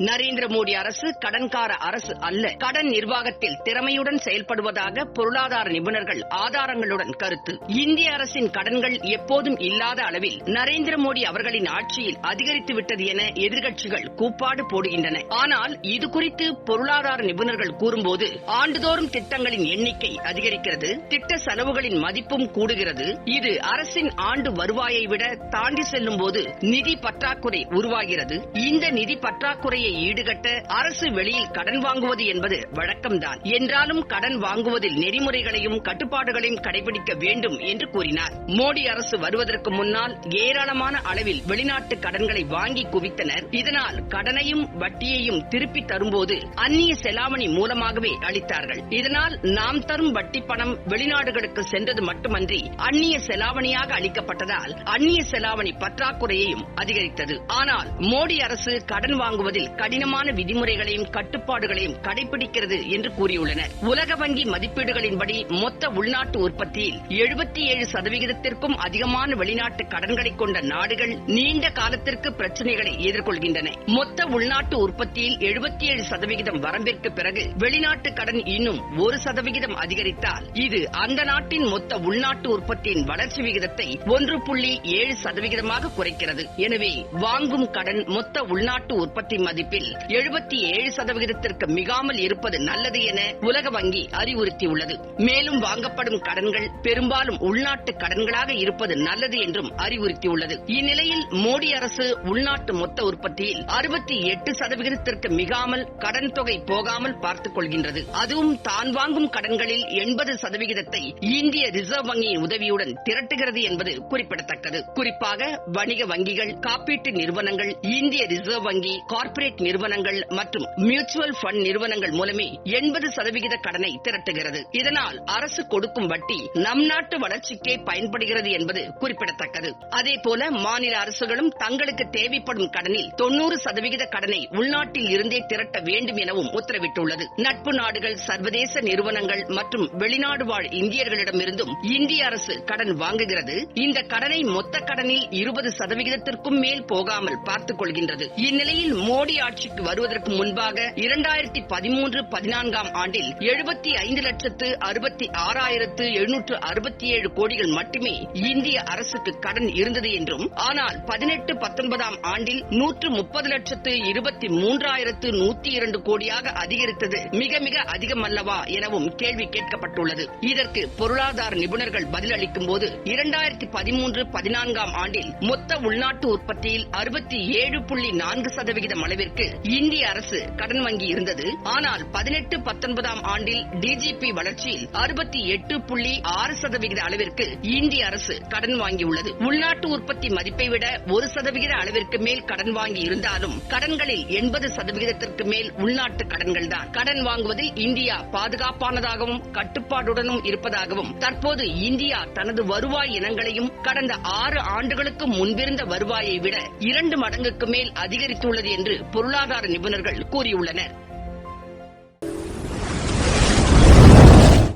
நரேந்திர மோடி அரசு கடன்கார அரசு அல்ல. கடன் நிர்வாகத்தில் திறமையுடன் செயல்படுவதாக பொருளாதார நிபுணர்கள் ஆதாரங்களுடன் கருத்து. இந்திய அரசின் கடன்கள் எப்போதும் இல்லாத அளவில் நரேந்திர மோடி அவர்களின் ஆட்சியில் அதிகரித்து விட்டது என எதிர்க்கட்சிகள் கூப்பாடு போடுகின்றன. ஆனால் இது குறித்து பொருளாதார நிபுணர்கள் கூறும்போது ஆண்டுதோறும் திட்டங்களின் எண்ணிக்கை அதிகரிக்கிறது திட்ட செலவுகளின் மதிப்பும் கூடுகிறது. இது அரசின் ஆண்டு வருவாயை விட தாண்டி செல்லும் போது நிதி பற்றாக்குறை உருவாகிறது. இந்த நிதி பற்றாக்குறையை ஈடுகட்ட அரசு வெளியில் கடன் வாங்குவது என்பது வழக்கம்தான். என்றாலும் கடன் வாங்குவதில் நெறிமுறைகளையும் கட்டுப்பாடுகளையும் கடைபிடிக்க வேண்டும் என்று கூறினார். மோடி அரசு வருவதற்கு முன்னால் ஏராளமான அளவில் வெளிநாட்டு கடன்களை வாங்கி குவித்தனர். இதனால் கடனையும் வட்டியையும் திருப்பி தரும்போது அந்நிய செலாவணி மூலமாகவே அளித்தார்கள். இதனால் நாம் தரும் வட்டி பணம் வெளிநாடுகளுக்கு சென்றது மட்டுமன்றி அந்நிய செலாவணியாக அளிக்கப்பட்டதால் அந்நிய செலாவணி பற்றாக்குறையையும் அதிகரித்தது. ஆனால் மோடி அரசு கடன் வாங்குவதில் கடினமான விதிமுறைகளையும் கட்டுப்பாடுகளையும் கடைபிடிக்கிறது என்று கூறியுள்ளனர். உலக வங்கி மதிப்பீடுகளின்படி மொத்த உள்நாட்டு உற்பத்தியில் எழுபத்தி ஏழு சதவிகிதத்திற்கும் அதிகமான வெளிநாட்டு கடன்களை கொண்ட நாடுகள் நீண்ட காலத்திற்கு பிரச்சனைகளை எதிர்கொள்கின்றன. மொத்த உள்நாட்டு உற்பத்தியில் எழுபத்தி ஏழு சதவிகிதம் வரம்பிற்கு பிறகு வெளிநாட்டு கடன் இன்னும் ஒரு சதவிகிதம் அதிகரித்தால் இது அந்த நாட்டின் மொத்த உள்நாட்டு உற்பத்தியின் வளர்ச்சி விகிதத்தை ஒன்று புள்ளி ஏழு சதவிகிதமாக குறைக்கிறது. எனவே வாங்கும் கடன் மொத்த உள்நாட்டு உற்பத்தி மதிப்பு மதிப்பில் எழுபத்தி ஏழு சதவிகிதத்திற்கு மிகாமல் இருப்பது நல்லது என உலக வங்கி அறிவுறுத்தியுள்ளது. மேலும் வாங்கப்படும் கடன்கள் பெரும்பாலும் உள்நாட்டு கடன்களாக இருப்பது நல்லது என்றும் அறிவுறுத்தியுள்ளது. இந்நிலையில் மோடி அரசு உள்நாட்டு மொத்த உற்பத்தியில் அறுபத்தி எட்டு சதவிகிதத்திற்கு மிகாமல் கடன் தொகை போகாமல் பார்த்துக் கொள்கின்றது. அதுவும் தான் வாங்கும் கடன்களில் எண்பது சதவிகிதத்தை இந்திய ரிசர்வ் வங்கியின் உதவியுடன் திரட்டுகிறது என்பது குறிப்பிடத்தக்கது. குறிப்பாக வணிக வங்கிகள் காப்பீட்டு நிறுவனங்கள் இந்திய ரிசர்வ் வங்கி கார்ப்பரேட் நிறுவனங்கள் மற்றும் மியூச்சுவல் ஃபண்ட் நிறுவனங்கள் மூலமே எண்பது சதவிகித கடனை திரட்டுகிறது. இதனால் அரசு கொடுக்கும் வட்டி நம் நாட்டு வளர்ச்சிக்கே பயன்படுகிறது என்பது குறிப்பிடத்தக்கது. அதேபோல மாநில அரசுகளும் தங்களுக்கு தேவைப்படும் கடனில் தொன்னூறு சதவிகித கடனை உள்நாட்டில் இருந்தே திரட்ட வேண்டும் எனவும் உத்தரவிட்டுள்ளது. நட்பு நாடுகள் சர்வதேச நிறுவனங்கள் மற்றும் வெளிநாடு வாழ் இந்தியர்களிடமிருந்தும் இந்திய அரசு கடன் வாங்குகிறது. இந்த கடனை மொத்த கடனில் இருபது சதவிகிதத்திற்கும் மேல் போகாமல் பார்த்துக் கொள்கின்றது. இந்நிலையில் மோடி ஆட்சிக்கு வருவதற்கு முன்பாக இரண்டாயிரத்தி பதிமூன்று பதினான்காம் ஆண்டில் எழுபத்தி ஐந்து லட்சத்து அறுபத்தி ஆறாயிரத்து எழுநூற்று அறுபத்தி ஏழு கோடிகள் மட்டுமே இந்திய அரசுக்கு கடன் இருந்தது என்றும் ஆனால் பதினெட்டு பத்தொன்பதாம் ஆண்டில் நூற்று முப்பது லட்சத்து இருபத்தி மூன்றாயிரத்து நூத்தி இரண்டு கோடியாக அதிகரித்தது. மிக மிக அதிகம் அல்லவா எனவும் கேள்வி கேட்கப்பட்டுள்ளது. இதற்கு பொருளாதார நிபுணர்கள் பதிலளிக்கும் போது இரண்டாயிரத்தி பதிமூன்று பதினான்காம் ஆண்டில் மொத்த உள்நாட்டு உற்பத்தியில் அறுபத்தி ஏழு புள்ளி நான்கு சதவிகிதம் அளவிற்கு இந்திய அரசு கடன் வங்கி இருந்தது. ஆனால் பதினெட்டு பத்தொன்பதாம் ஆண்டில் டிஜிபி வளர்ச்சியில் அறுபத்தி எட்டு புள்ளி ஆறு சதவிகித அளவிற்கு இந்திய அரசு கடன் வாங்கியுள்ளது. உள்நாட்டு உற்பத்தி மதிப்பை விட ஒரு சதவிகித அளவிற்கு மேல் கடன் வாங்கி இருந்தாலும் கடன்களில் எண்பது சதவிகிதத்திற்கு மேல் உள்நாட்டு கடன்கள் தான். கடன் வாங்குவதில் இந்தியா பாதுகாப்பானதாகவும் கட்டுப்பாடுடனும் இருப்பதாகவும் தற்போது இந்தியா தனது வருவாய் இனங்களையும் கடந்த ஆறு ஆண்டுகளுக்கு முன்பிருந்த வருவாயை விட இரண்டு மடங்குக்கு மேல் அதிகரித்துள்ளது என்று பொருளாதார நிபுணர்கள் கூறியுள்ளனர்.